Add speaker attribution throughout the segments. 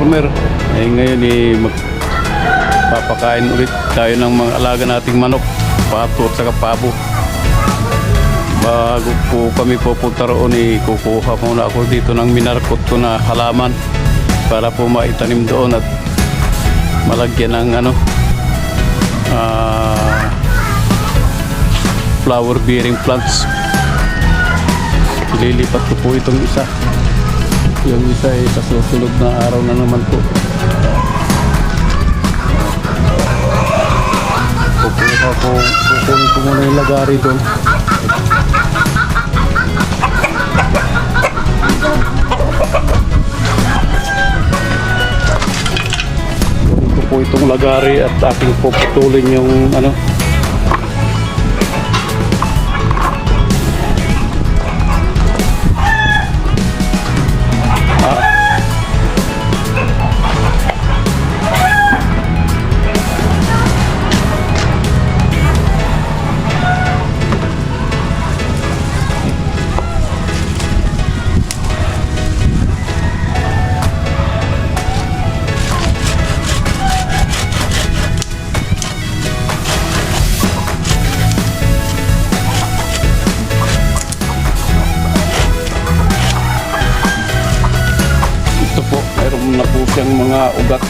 Speaker 1: farmer. Eh ngayon eh magpapakain ulit tayo ng mga alaga nating manok, pato at saka pabo. Bago po kami pupunta roon eh, kukuha muna ako dito ng minarkot ko na halaman para po maitanim doon at malagyan ng ano ah, flower bearing plants. Lilipat ko po itong isa. Yung isa ay sa susunod na araw na naman po. Kukuha ko, kukunin ko muna yung lagari doon. Kunin ko po itong lagari at aking puputulin yung ano, siyang mga ugat.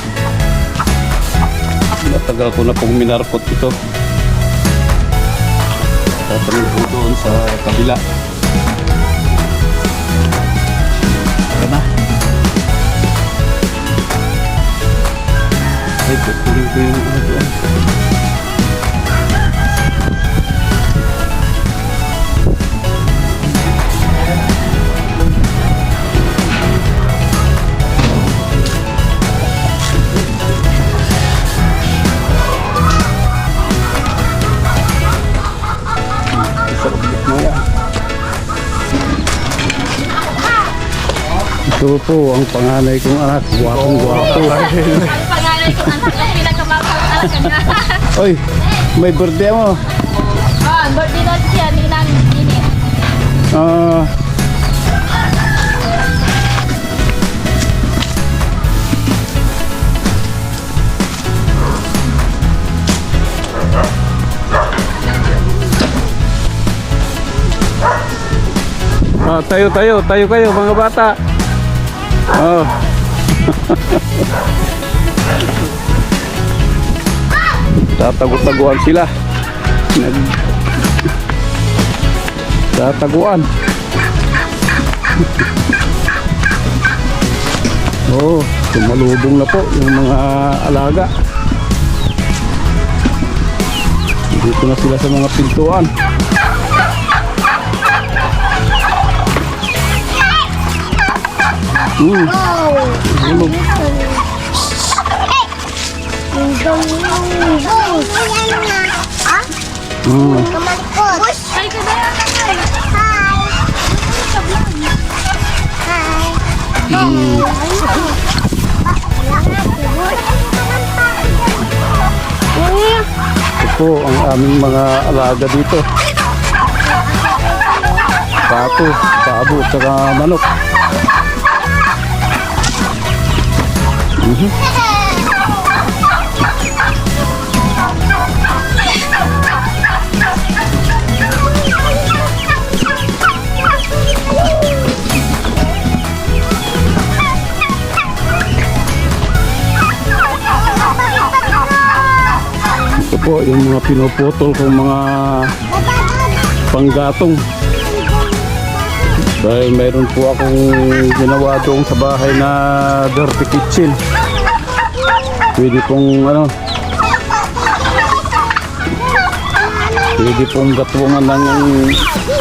Speaker 1: Matagal ko na pong minarkot ito. Tatanim po doon sa kabila. Tara na. Ay, tutuloy ko yung ano doon. Ito po ang panganay kong anak. Gwapong gwapo.
Speaker 2: Ang pangalan ko anak ang pinakamahal anak niya.
Speaker 1: Oy, may birthday mo.
Speaker 2: Ah, birthday na siya ni Nang Nini.
Speaker 1: Ah, Ah, tayo tayo, tayo kayo mga bata. Oh. Tatago-taguan sila. Nag Tataguan. Oh, tumalubong na po yung mga alaga. Dito na sila sa mga pintuan. Hmm. Tulog. Hmm.
Speaker 2: Ay, kaya na
Speaker 1: Ito po ang aming mga alaga dito. Pato, pabo, saka manok. Ito po yung mga pinuputol kong mga panggatong. Dahil mayroon po akong ginawa doon sa bahay na dirty kitchen. Pwede pong ano, pwede pong gatuungan ng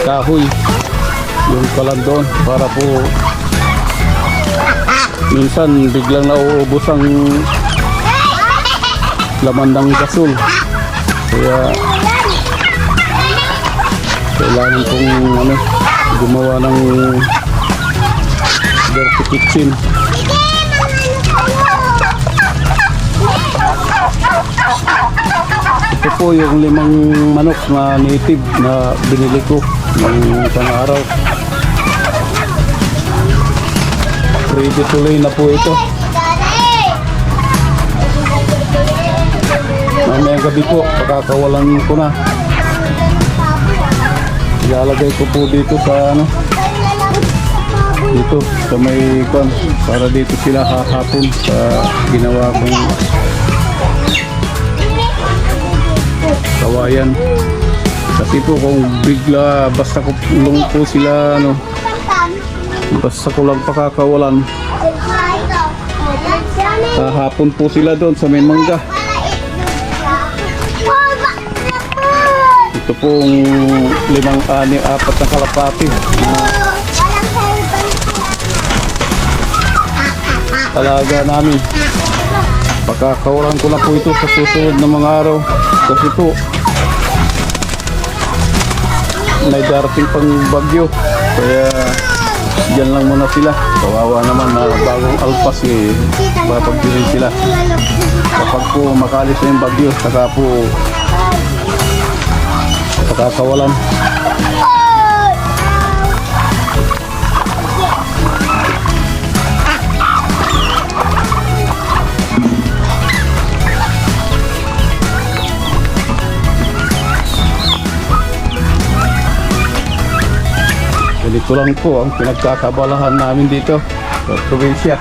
Speaker 1: kahoy. Yung kalan doon para po minsan biglang nauubos ang laman ng gasol. Kaya kailangan pong ano, gumawa ng dirty kitchen. Ito po yung limang manok na native na binili ko ng isang araw ready tuloy na po ito. Mamayang gabi po pagkakawalan ko na. Ilalagay ko po dito sa ano, dito sa may kwan para dito sila hahapon sa ginawa kong kawayan. Kasi po kung bigla basta ko lang po sila ano, basta ko lang pakakawalan, hahapon po sila doon sa may mangga. Ito pong limang ani, apat na kalapati na talaga namin. Pakakawalan ko na po ito sa susunod na mga araw. Kasi po, may darating pang bagyo. Kaya dyan lang muna sila. Kawawa naman na bagong alpas eh. Mapagdirin sila. Kapag po makalis na yung bagyo, saka po pakakawalan. Ganito lang po ang pinagkakabalahan namin dito sa probinsya.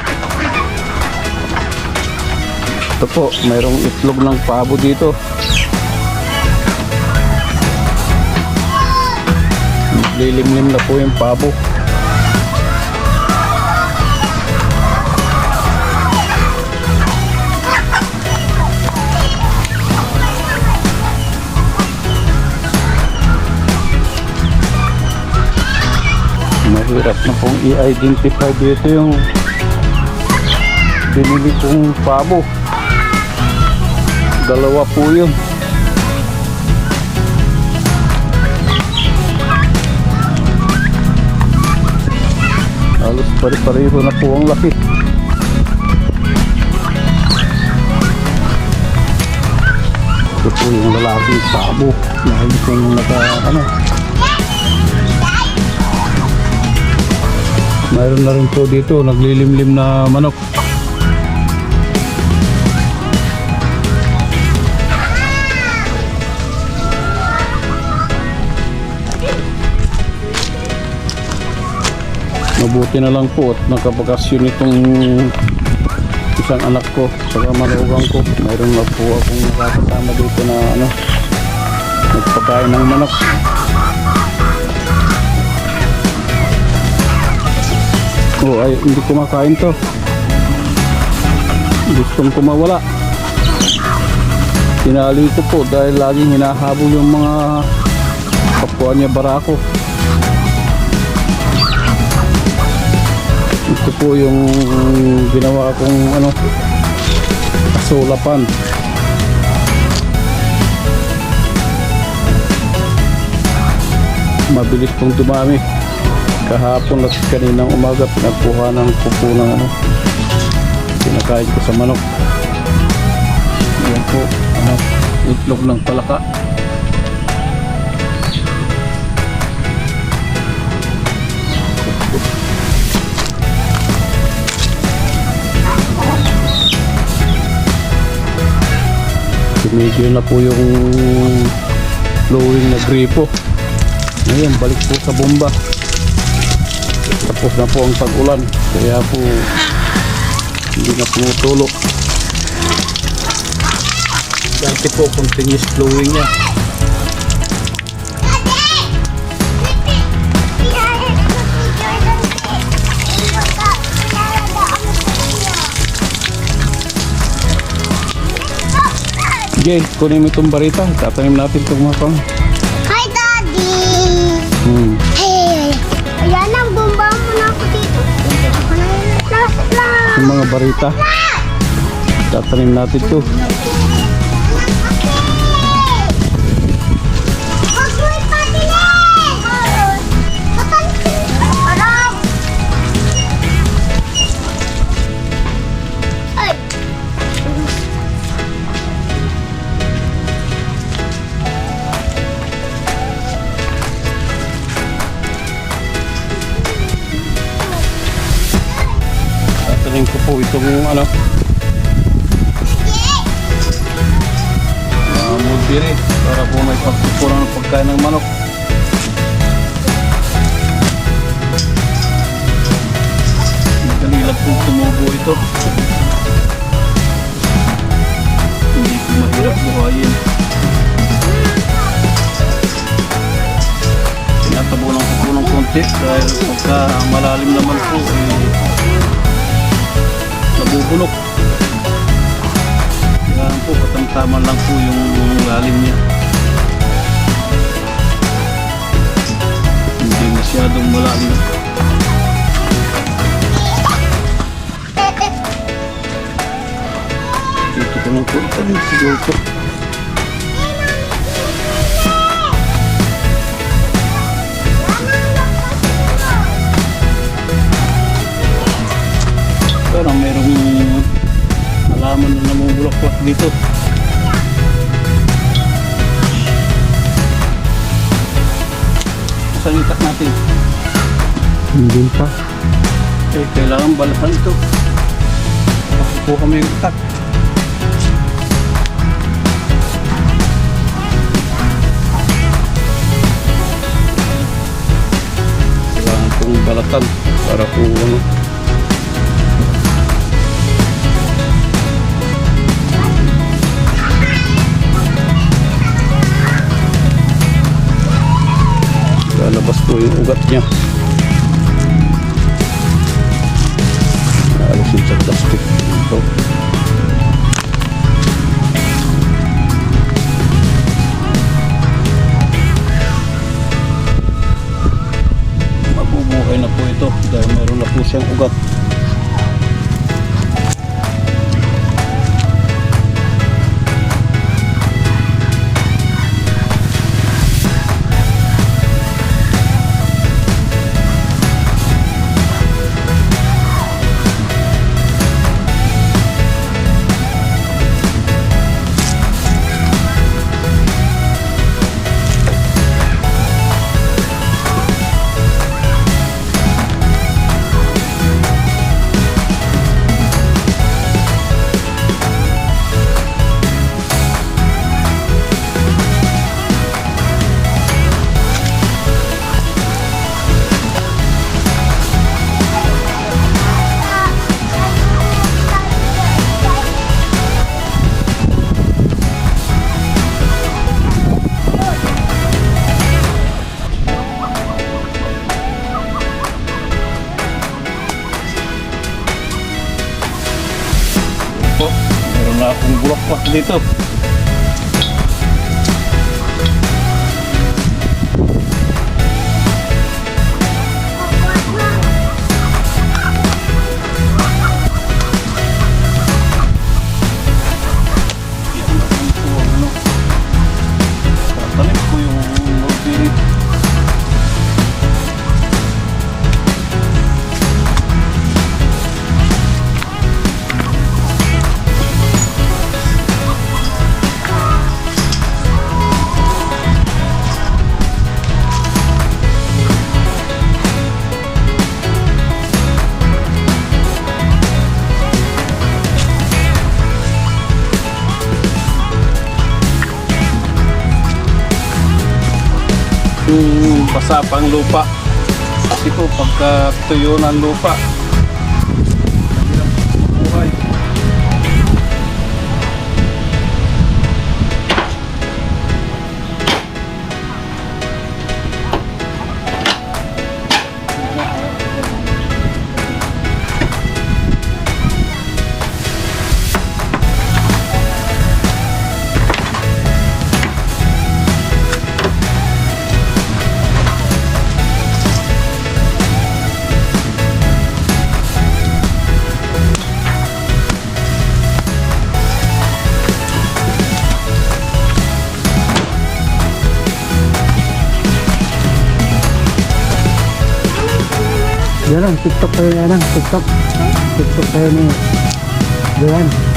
Speaker 1: Ito po, mayroong itlog ng pabo dito. Lilimlim na po yung pabo. Mahirap na pong i-identify dito yung binili kong pabo. Dalawa po yun. Halos pare-pareho na po ang laki. Ito po yung lalaking pabo. Dahil kung naka ano, Mayroon na rin po dito naglilimlim na manok. Mabuti na lang po at nakabakasyon itong isang anak ko sa manugang ko. Mayroon na po akong nakakasama dito na ano, nagpakain ng manok. Oh, ay, hindi kumakain to. Gustong kumawala. Tinali ko po dahil laging hinahabol yung mga kapwa niya barako. Ito po yung ginawa kong ano, kasulapan. Mabilis pong dumami. Kahapon at kaninang umaga pinagkuhanan ko po ng ano pinakain ko sa manok. Yan po ano, itlog ng palaka tumigil na po yung flowing na gripo. Ngayon balik po sa bomba. Tapos na po ang tag-ulan kaya po hindi na pumutulo dati po continuous flowing niya sige kunin mo itong barita tatanim natin itong mga pang
Speaker 3: Hi, Daddy!
Speaker 1: hmm.
Speaker 3: Hey! Ayan ang bomba mo na ako dito. Ako na yung
Speaker 1: mga barita tatanim natin ito po itong ano mga mulberry para po may pagkukulang ng pagkain ng manok. Lang po tumubo ito. Hindi po mahirap buhayin. Tinatabo lang po po ng konti dahil pagka malalim naman po eh, nabubulok. Kailangan po katamtaman lang po yung lalim niya. Hindi masyadong malalim. Dito ko lang po itanim siguro po. Dito. Saan natin?
Speaker 4: Hindi pa.
Speaker 1: Eh, kailangan balasan ito. Po kami yung itak? Kailangan pong balatan para po ano. Ugat niya. Bulaklak dito. Basa pang lupa. Kasi po pagka tuyo ng lupa,
Speaker 4: Lang, TikTok tayo na lang. TikTok. TikTok tayo ni Johan. Mulberry.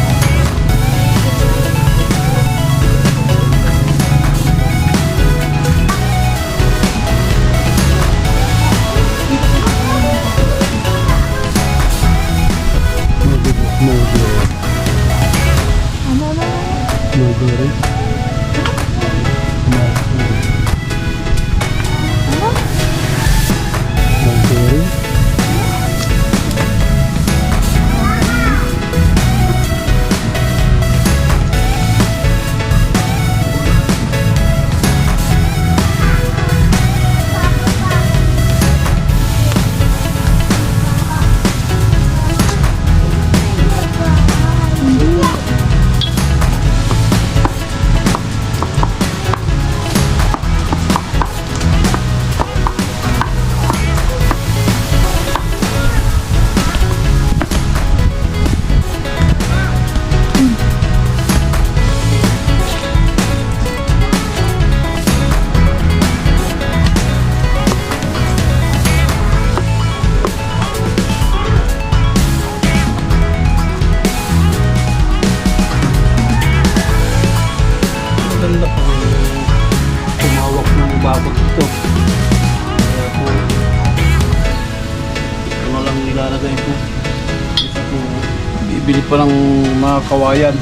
Speaker 1: Pa ng mga kawayan.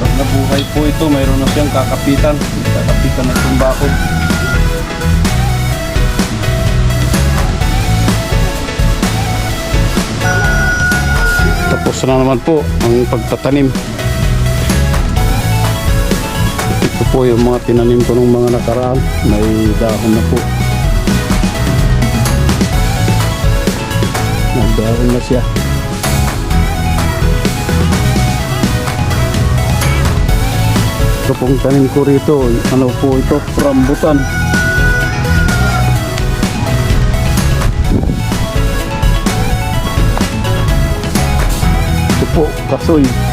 Speaker 1: Pag nabuhay po ito, mayroon na siyang kakapitan. Kakapitan ng tumbako. Tapos na naman po ang pagtatanim. Po yung mga tinanim ko ng mga nakaraan. May dahon na po. Nagdahon na siya. Ito pong tanim ko rito. Ano po ito? Rambutan. Ito po, kasoy.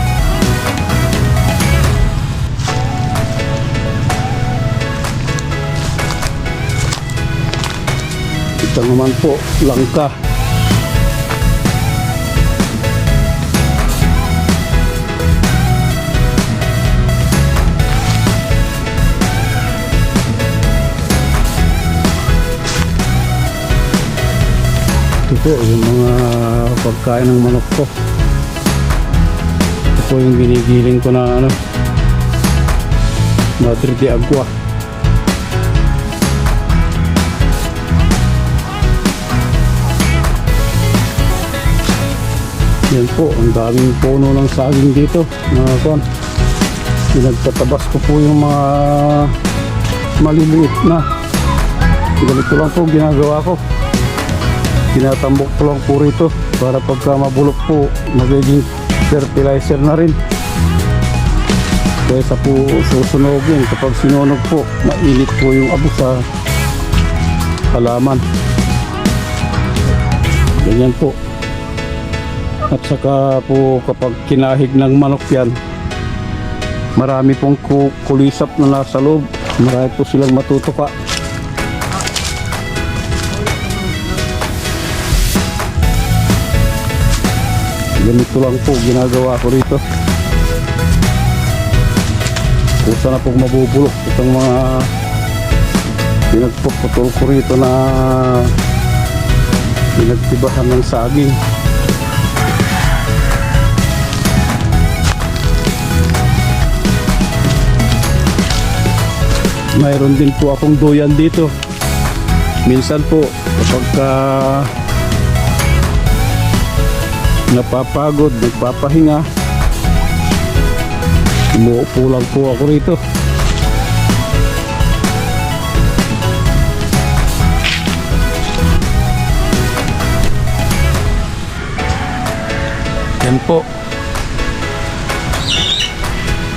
Speaker 1: Ito naman po, langka. Ito po, yung mga pagkain ng manok ko. Ito po yung ginigiling ko na ano, Madre de Agua. Yan po, ang daming puno ng saging dito. Mga kon. Pinagtatabas ko po yung mga maliliit na. Ganito lang po ginagawa ko. Tinatambok ko lang po rito para pagka mabulok po, magiging fertilizer na rin. Kaysa po susunogin kapag sinunog po, mainit po yung abo sa halaman. Ganyan po. At saka po kapag kinahig ng manok yan, marami pong ku- kulisap na nasa loob. Marami po silang matutuka. Ganito lang po ginagawa ko rito. Kusa na pong mabubulok itong mga pinagpuputol ko rito na pinagtibahan ng saging. Mayroon din po akong duyan dito. Minsan po kapag ka napapagod, nagpapahinga, umuupo lang po ako rito. Yan po.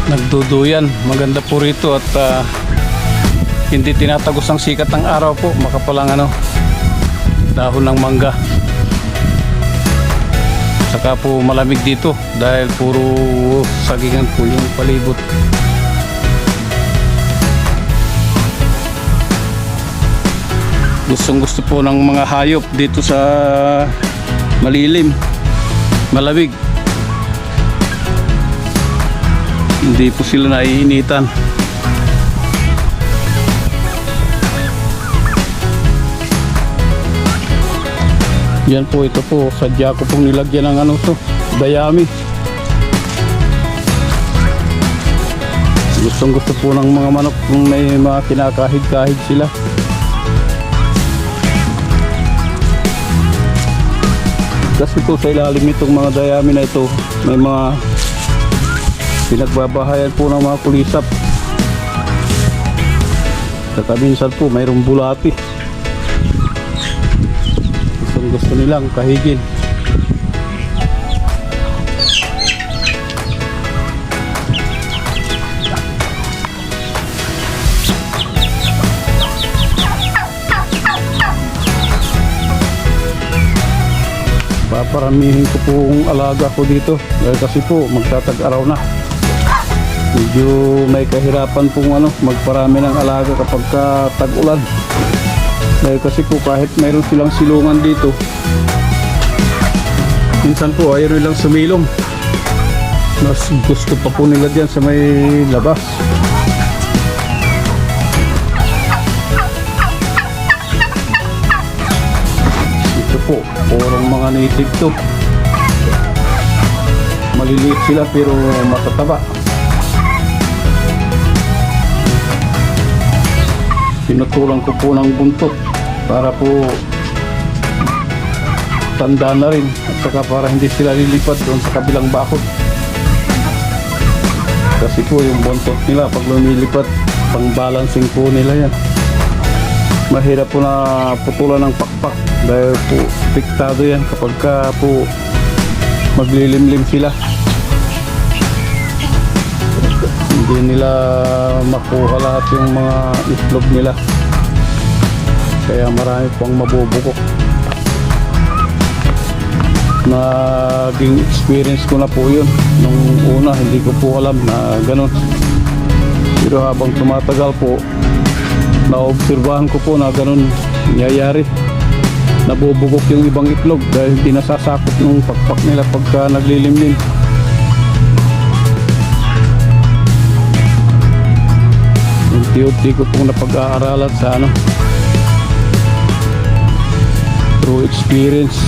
Speaker 1: Nagduduyan. Maganda po rito at ah, hindi tinatagos ang sikat ng araw po. Makapalang ano, dahon ng mangga. Saka po malamig dito dahil puro sagingan po yung palibot. Gustong gusto po ng mga hayop dito sa malilim, malamig. Hindi po sila naiinitan. Yan po ito po, sadya ko pong nilagyan ng ano to, dayami. Gustong gusto po ng mga manok kung may mga kinakahig-kahig sila. Kasi po sa ilalim nitong mga dayami na ito, may mga pinagbabahayan po ng mga kulisap. Saka minsan po mayroong bulati. Gustong gusto nilang kahigin. Paparamihin ko po ang alaga ko dito. Dahil kasi po magtatag-araw na. Medyo may kahirapan pong ano, magparami ng alaga kapag ka tag-ulan. Dahil kasi po kahit mayroon silang silungan dito, Minsan po ayaw nilang sumilong. Mas gusto pa po nila dyan sa may labas. Ito po, purong mga native to. Maliliit sila pero matataba. Pinutulan ko po ng buntot para po tanda na rin at saka para hindi sila lilipad doon sa kabilang bakod. Kasi po yung buntot nila pag lumilipad, pang balancing po nila yan. Mahirap po na putulan ng pakpak dahil po piktado yan kapag ka po maglilimlim sila. Hindi nila makuha lahat yung mga itlog nila. Kaya marami pang mabubukok. Naging experience ko na po yun. Nung una, hindi ko po alam na ganun. Pero habang tumatagal po, naobserbahan ko po na ganun nangyayari. Nabubugok yung ibang itlog dahil hindi nasasakot ng pakpak nila pagka naglilimlim. Unti-unti ko pong napag-aaralan sa ano through experience.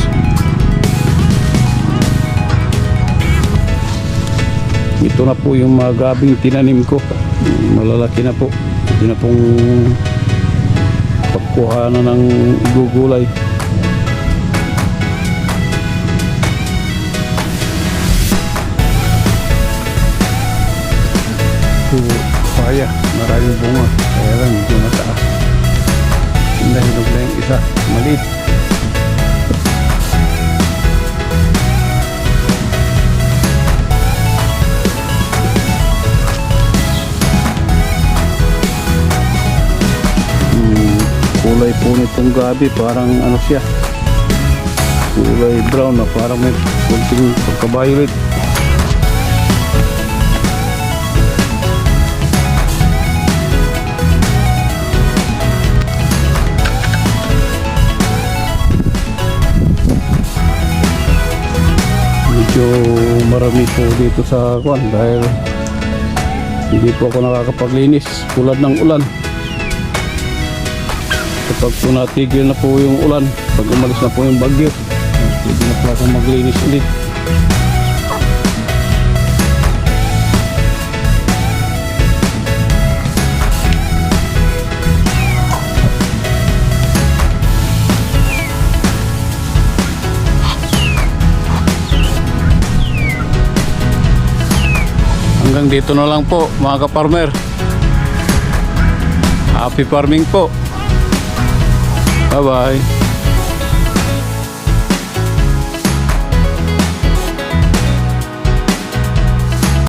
Speaker 1: Ito na po yung mga gabing tinanim ko. Malalaki na po. Ito na pong pagkuhanan ng gugulay. Ito, kaya. Maraming bunga. Kaya lang, medyo mataas. Nahinog na yung isa. Maliit. Kulay po nitong gabi parang ano siya. Kulay brown na parang may kunting pagka-violet. Medyo marami po dito sa kwan dahil hindi po ako nakakapaglinis tulad ng ulan kapag po natigil na po yung ulan pag umalis na po yung bagyo hindi na po ako maglinis ulit. Hanggang dito na lang po mga ka-farmer. Happy farming po bye bye